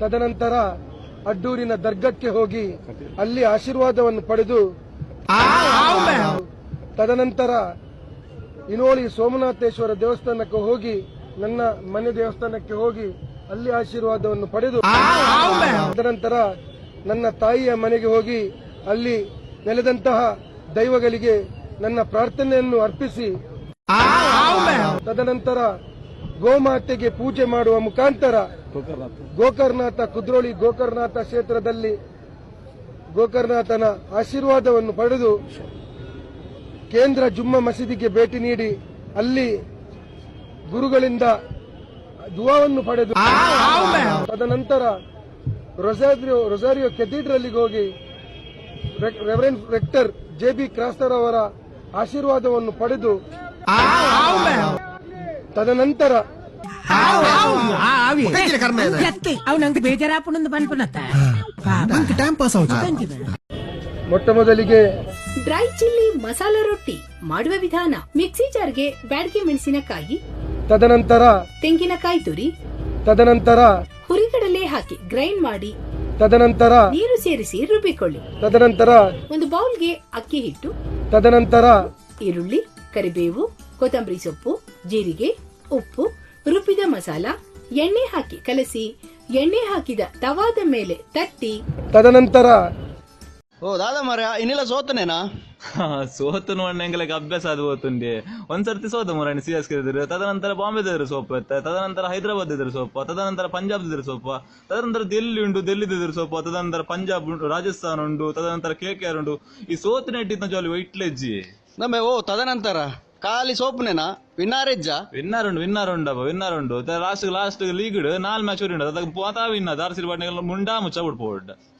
ತದನಂತರ ಅಡ್ಡೂರಿನ ದರ್ಗಕ್ಕೆ ಹೋಗಿ ಅಲ್ಲಿ ಆಶೀರ್ವಾದವನ್ನು ಪಡೆದು ತದನಂತರ ಇನೋಳಿ ಸೋಮನಾಥೇಶ್ವರ ದೇವಸ್ಥಾನಕ್ಕೆ ಹೋಗಿ ನನ್ನ ಮನೆ ದೇವಸ್ಥಾನಕ್ಕೆ ಹೋಗಿ ಅಲ್ಲಿ ಆಶೀರ್ವಾದವನ್ನು ಪಡೆದು ತದನಂತರ ನನ್ನ ತಾಯಿಯ ಮನೆಗೆ ಹೋಗಿ ಅಲ್ಲಿ ನೆಲೆದಂತಹ ದೈವಗಳಿಗೆ ನನ್ನ ಪ್ರಾರ್ಥನೆಯನ್ನು ಅರ್ಪಿಸಿ ತದನಂತರ ಗೋಮಾತೆಗೆ ಪೂಜೆ ಮಾಡುವ ಮುಖಾಂತರ ಗೋಕರ್ನಾಥ. ಕುದ್ರೋಳಿ ಗೋಕರ್ನಾಥ ಕ್ಷೇತ್ರದಲ್ಲಿ ಗೋಕರ್ನಾಥನ ಆಶೀರ್ವಾದವನ್ನು ಪಡೆದು ಕೇಂದ್ರ ಜುಮ್ಮ ಮಸೀದಿಗೆ ಭೇಟಿ ನೀಡಿ ಅಲ್ಲಿ ಗುರುಗಳಿಂದ ದುವಾವನ್ನು ಪಡೆದು ತದನಂತರ ರೊಸಾರಿಯೋ ರೊಸಾರಿಯೋ ಕೆಥೀಡ್ರಲ್ಲಿಗೆ ಹೋಗಿ reverent reverend rector J B ಕ್ರಾಸ್ತರ್ ಅವರ ಆಶೀರ್ವಾದವನ್ನು ಪಡೆದು ತದನಂತರ ಅವನಂಗೆ ಬೇಜಾರಾಪುಣಂದು ಪನ್ಪುನತ್ತ ಟೈಮ್ ಪಾಸ್ ಮೊಟ್ಟ ಮೊದಲಿಗೆ ಡ್ರೈ ಚಿಲ್ಲಿ ಮಸಾಲಾ ರೊಟ್ಟಿ ಮಾಡುವ ವಿಧಾನ ಮಿಕ್ಸಿ ಜಾರ್ಗೆ ಬ್ಯಾಡಗಿ ಮೆಣಸಿನಕಾಯಿ ತದನಂತರ ತೆಂಗಿನಕಾಯಿ ತುರಿ ತದನಂತರ ಹುರಿಗಡಲೆ ಹಾಕಿ ಗ್ರೈಂಡ್ ಮಾಡಿ ತದನಂತರ ನೀರು ಸೇರಿಸಿ ರುಬ್ಬಿಕೊಳ್ಳಿ. ತದನಂತರ ಒಂದು ಬೌಲ್ಗೆ ಅಕ್ಕಿ ಹಿಟ್ಟು ತದನಂತರ ಈರುಳ್ಳಿ ಕರಿಬೇವು ಕೊತ್ತಂಬರಿ ಸೊಪ್ಪು ಜೀರಿಗೆ ಉಪ್ಪು ರುಬ್ಬಿದ ಮಸಾಲ ಎಣ್ಣೆ ಹಾಕಿ ಕಲಸಿ ಎಣ್ಣೆ ಹಾಕಿದ ತವಾದ ಮೇಲೆ ತಟ್ಟಿ. ತದನಂತರ ಓ ದಾದ ಮರ ಇನ್ನಿಲ್ಲ ಸೋತನೇನಾ? ಸೋತು ನೋಡ್ನಂಗೆಲ್ಲ ಅಭ್ಯಾಸ ಅದು ಹೋತುಂಡೆ ಒಂದ್ಸರ್ತಿ ಸೋತ ಮೊರಾಣಿ ಸಿ ಎಸ್ ಕೆ ಇದ್ರು ತದನಂತರ ಬಾಂಬೆ ಇದ್ರು ಸೋಪ ಇತ್ತ ತದನಂತರ ಹೈದರಾಬಾದ್ ಇದ್ರು ಸೋಪ ತದನಂತರ ಪಂಜಾಬ್ ಇದ್ರು ಸೋಪ ತದನಂತರ ದಿಲ್ಲಿ ಉಂಟು ದಿಲ್ಲಿ ಇದ್ರು ಸೋಪ ತದನಂತರ ಪಂಜಾಬ್ ಉಂಟು ರಾಜಸ್ಥಾನ ಉಂಟು ತದನಂತರ ಕೆ ಕೆ ಆರ್ ಉಂಟು. ಈ ಸೋತು ಇಟ್ಟಿದ್ದ ಜೋಲಿ ಇಟ್ಲೆಜ್ಜಿ ನಮ್ಮ ಓ ತದನಂತರ? ಖಾಲಿ ಸೋಪ್ನೇನಾ? ವಿನ್ನಾರೆಜ್ಜ ವಿನ್ನರ್ ಉಂಡು ವಿನ್ನರ್ ಉಂಡಪ್ಪ ವಿನ್ನರ್ ಉಂಡು ಲಾಸ್ಟ್ ಲಾಸ್ಟ್ ಲೀಗ್ ನಾಲ್ ಮ್ಯಾಚ್ ಉಂಡು ಅದಕ್ಕೆ ಪೋತಾ ವಿನ್ನ ದಾರ್ಸಿಲ್ ಬಾಟ್ನೆಲ್ಲ ಮುಂಡಾ ಮುಚ್ಚ ಬಿಡ್ಪೋಡ್